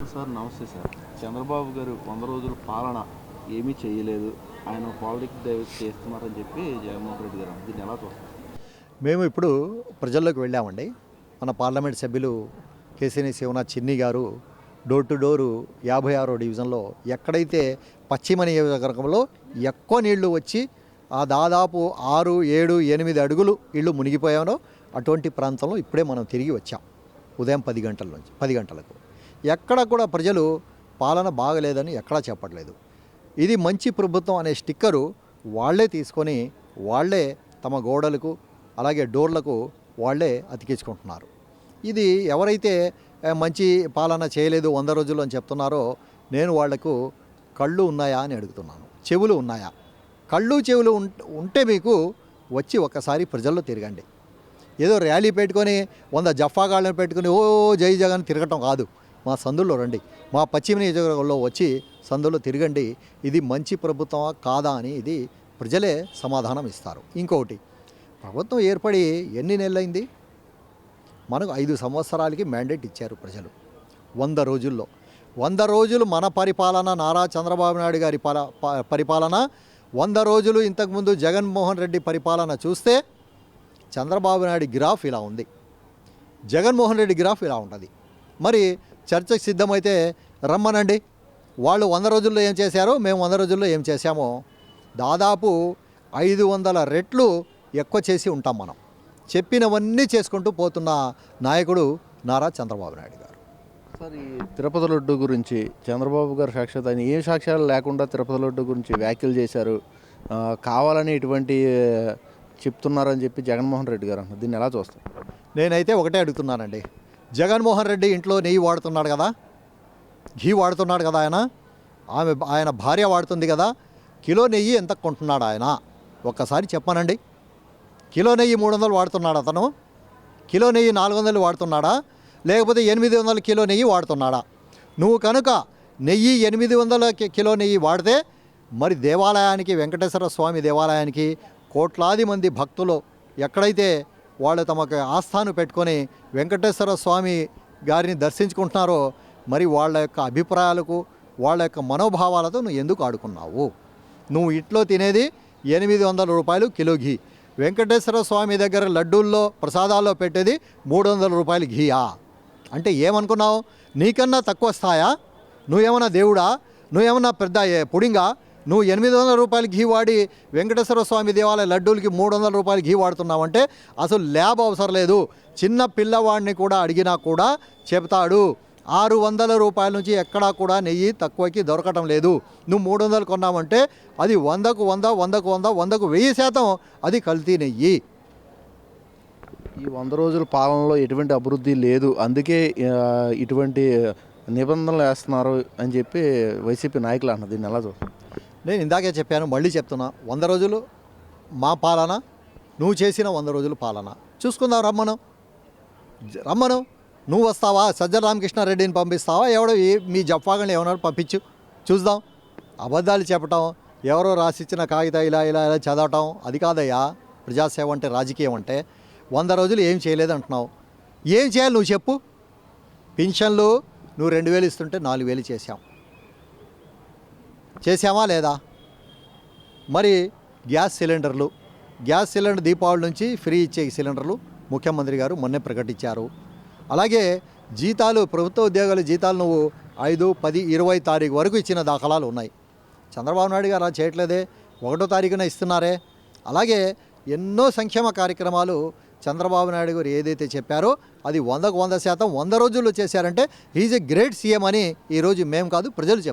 Sir నమస్తే sir. Chandrababu గారు వంద రోజుల పాలన ఏమీ చేయలేదు. ఆయన పాలిటిక్స్ డైవర్ట్ చేస్తున్నారని చెప్పి జగన్మోహన్ రెడ్డి గారు దీన్ని ఎలా చూస్తారు? మేము ఇప్పుడు ప్రజల్లోకి వెళ్ళామండి. మన పార్లమెంట్ సభ్యులు కేసీని శివనాథ్ చిన్ని గారు డోర్ టు డోరు యాభై ఆరో డివిజన్లో ఎక్కడైతే పశ్చిమ నియోజకవర్గంలో ఎక్కువ నీళ్ళు వచ్చి ఆ దాదాపు ఆరు ఏడు ఎనిమిది అడుగులు ఇళ్ళు మునిగిపోయానో అటువంటి ప్రాంతంలో ఇప్పుడే మనం తిరిగి వచ్చాం. ఉదయం పది గంటల నుంచి పది గంటలకు. ఎక్కడ కూడా ప్రజలు పాలన బాగలేదని ఎక్కడా చెప్పట్లేదు. ఇది మంచి ప్రభుత్వం అనే స్టిక్కరు వాళ్ళే తీసుకొని వాళ్ళే తమ గోడలకు అలాగే డోర్లకు వాళ్ళే అతికించుకుంటున్నారు. ఇది ఎవరైతే మంచి పాలన చేయలేదు వంద రోజులు అని చెప్తున్నారో నేను వాళ్ళకు కళ్ళు ఉన్నాయా అని అడుగుతున్నాను. చెవులు ఉన్నాయా? కళ్ళు చెవులు ఉం- ఉంటే మీకు వచ్చి ఒక్కసారి ప్రజల్లో తిరగండి. ఏదో ర్యాలీ పెట్టుకొని వంద జఫాగాళ్ళని పెట్టుకొని ఓ జై జగన్ తిరగటం కాదు. మా సందుల్లో రండి. మా పశ్చిమ నియోజకవర్గంలో వచ్చి సందులో తిరగండి. ఇది మంచి ప్రభుత్వమా కాదా అని ఇది ప్రజలే సమాధానం ఇస్తారు. ఇంకొకటి ప్రభుత్వం ఏర్పడి ఎన్ని నెలలైంది? మనకు ఐదు సంవత్సరాలకి మ్యాండేట్ ఇచ్చారు ప్రజలు. వంద రోజుల్లో. వంద రోజులు మన పరిపాలన నారా చంద్రబాబు నాయుడు గారి పాల పరిపాలన. వంద రోజులు ఇంతకుముందు జగన్మోహన్ రెడ్డి పరిపాలన చూస్తే చంద్రబాబు నాయుడు గ్రాఫ్ ఇలా ఉంది. జగన్మోహన్ రెడ్డి గ్రాఫ్ ఇలా ఉంటుంది. మరి చర్చకు సిద్ధమైతే రమ్మనండి. వాళ్ళు వంద రోజుల్లో ఏం చేశారో మేము వంద రోజుల్లో ఏం చేశామో దాదాపు ఐదు వందల రెట్లు ఎక్కువ చేసి ఉంటాం మనం. చెప్పినవన్నీ చేసుకుంటూ పోతున్న నాయకుడు నారా చంద్రబాబు నాయుడు గారు. సార్ ఈ తిరుపతి లడ్డు గురించి చంద్రబాబు గారు సాక్షాత్ ఆయన ఏ సాక్ష్యాలు లేకుండా తిరుపతి లడ్డు గురించి వ్యాఖ్యలు చేశారు? కావాలని ఇటువంటి చెప్తున్నారని చెప్పి జగన్మోహన్ రెడ్డి గారు అంటున్నారు. దీన్ని ఎలా చూస్తారు? నేనైతే ఒకటే అడుగుతున్నానండి. జగన్మోహన్ రెడ్డి ఇంట్లో నెయ్యి వాడుతున్నాడు కదా? ఘీ వాడుతున్నాడు కదా ఆయన? ఆమె ఆయన భార్య వాడుతుంది కదా? కిలో నెయ్యి ఎంత కొంటున్నాడు ఆయన? ఒక్కసారి చెప్పానండి. కిలో నెయ్యి మూడు వందలు వాడుతున్నాడు అతను? కిలో నెయ్యి నాలుగు వందలు వాడుతున్నాడా? లేకపోతే ఎనిమిది వందల కిలో నెయ్యి వాడుతున్నాడా? నువ్వు కనుక నెయ్యి ఎనిమిది వందల కిలో నెయ్యి వాడితే మరి దేవాలయానికి వెంకటేశ్వర స్వామి దేవాలయానికి కోట్లాది మంది భక్తులు ఎక్కడైతే వాళ్ళు తమకు ఆస్థాను పెట్టుకొని వెంకటేశ్వర స్వామి గారిని దర్శించుకుంటున్నారో మరి వాళ్ళ యొక్క అభిప్రాయాలకు వాళ్ళ యొక్క మనోభావాలతో నువ్వు ఎందుకు ఆడుకున్నావు? నువ్వు ఇంట్లో తినేది ఎనిమిది వందల రూపాయలు కిలో ఘీ. వెంకటేశ్వర స్వామి దగ్గర లడ్డూల్లో ప్రసాదాల్లో పెట్టేది మూడు వందల రూపాయలు ఘీయా? అంటే ఏమనుకున్నావు? నీకన్నా తక్కువ స్థాయా? నువ్వేమన్నా దేవుడా? నువ్వేమన్నా పెద్ద పుడింగా? నువ్వు ఎనిమిది వందల రూపాయలు ఘీ వాడి వెంకటేశ్వర స్వామి దేవాలయ లడ్డూలకి మూడు వందల రూపాయలు ఘీ వాడుతున్నావంటే అసలు ల్యాబ్ అవసరం లేదు. చిన్న పిల్లవాడిని కూడా అడిగినా కూడా చెప్తాడు. ఆరు వందల రూపాయల నుంచి ఎక్కడా కూడా నెయ్యి తక్కువకి దొరకటం లేదు. నువ్వు మూడు వందలు కొన్నావంటే అది వందకు వంద వందకు వంద వందకు వెయ్యి శాతం అది కల్తీ నెయ్యి. ఈ వంద రోజుల పాలనలో ఎటువంటి అభివృద్ధి లేదు. అందుకే ఇటువంటి నిబంధనలు వేస్తున్నారు అని చెప్పి వైసీపీ నాయకులు అంటున్నారు దీన్ని ఎలా చూస్తారు? నేను ఇందాకే చెప్పాను మళ్ళీ చెప్తున్నా. వంద రోజులు మా పాలన నువ్వు చేసిన వంద రోజులు పాలన. చూసుకుందాం రమ్మను. రమ్మను. నువ్వు వస్తావా? సజ్జల రామకృష్ణారెడ్డిని పంపిస్తావా? ఎవడో మీ జఫాగని ఏమన్నాడు పంపించు. చూద్దాం. అబద్ధాలు చెప్పటం ఎవరో రాసిచ్చిన కాగితం ఇలా ఇలా ఇలా చదవటం అది కాదయ్యా. ప్రజాసేవ అంటే రాజకీయం అంటే. వంద రోజులు ఏం చేయలేదు అంటున్నావు ఏం చేయాలి నువ్వు చెప్పు. పింఛన్లు నువ్వు రెండు వేలు ఇస్తుంటే నాలుగు వేలు చేశాం. చేశామా లేదా? మరి గ్యాస్ సిలిండర్లు గ్యాస్ సిలిండర్ దీపావళి నుంచి ఫ్రీ ఇచ్చే సిలిండర్లు ముఖ్యమంత్రి గారు మొన్నే ప్రకటించారు. అలాగే జీతాలు ప్రభుత్వ ఉద్యోగాల జీతాలు నువ్వు ఐదు పది ఇరవై తారీఖు వరకు ఇచ్చిన దాఖలాలు ఉన్నాయి. చంద్రబాబు నాయుడు గారు అలా చేయట్లేదే ఒకటో తారీఖున ఇస్తున్నారే. అలాగే ఎన్నో సంక్షేమ కార్యక్రమాలు చంద్రబాబు నాయుడు గారు ఏదైతే చెప్పారో అది వందకు వంద శాతం వంద రోజుల్లో చేశారంటే ఈజ్ ఎ గ్రేట్ సీఎం అని ఈరోజు మేము కాదు ప్రజలు చెప్పారు.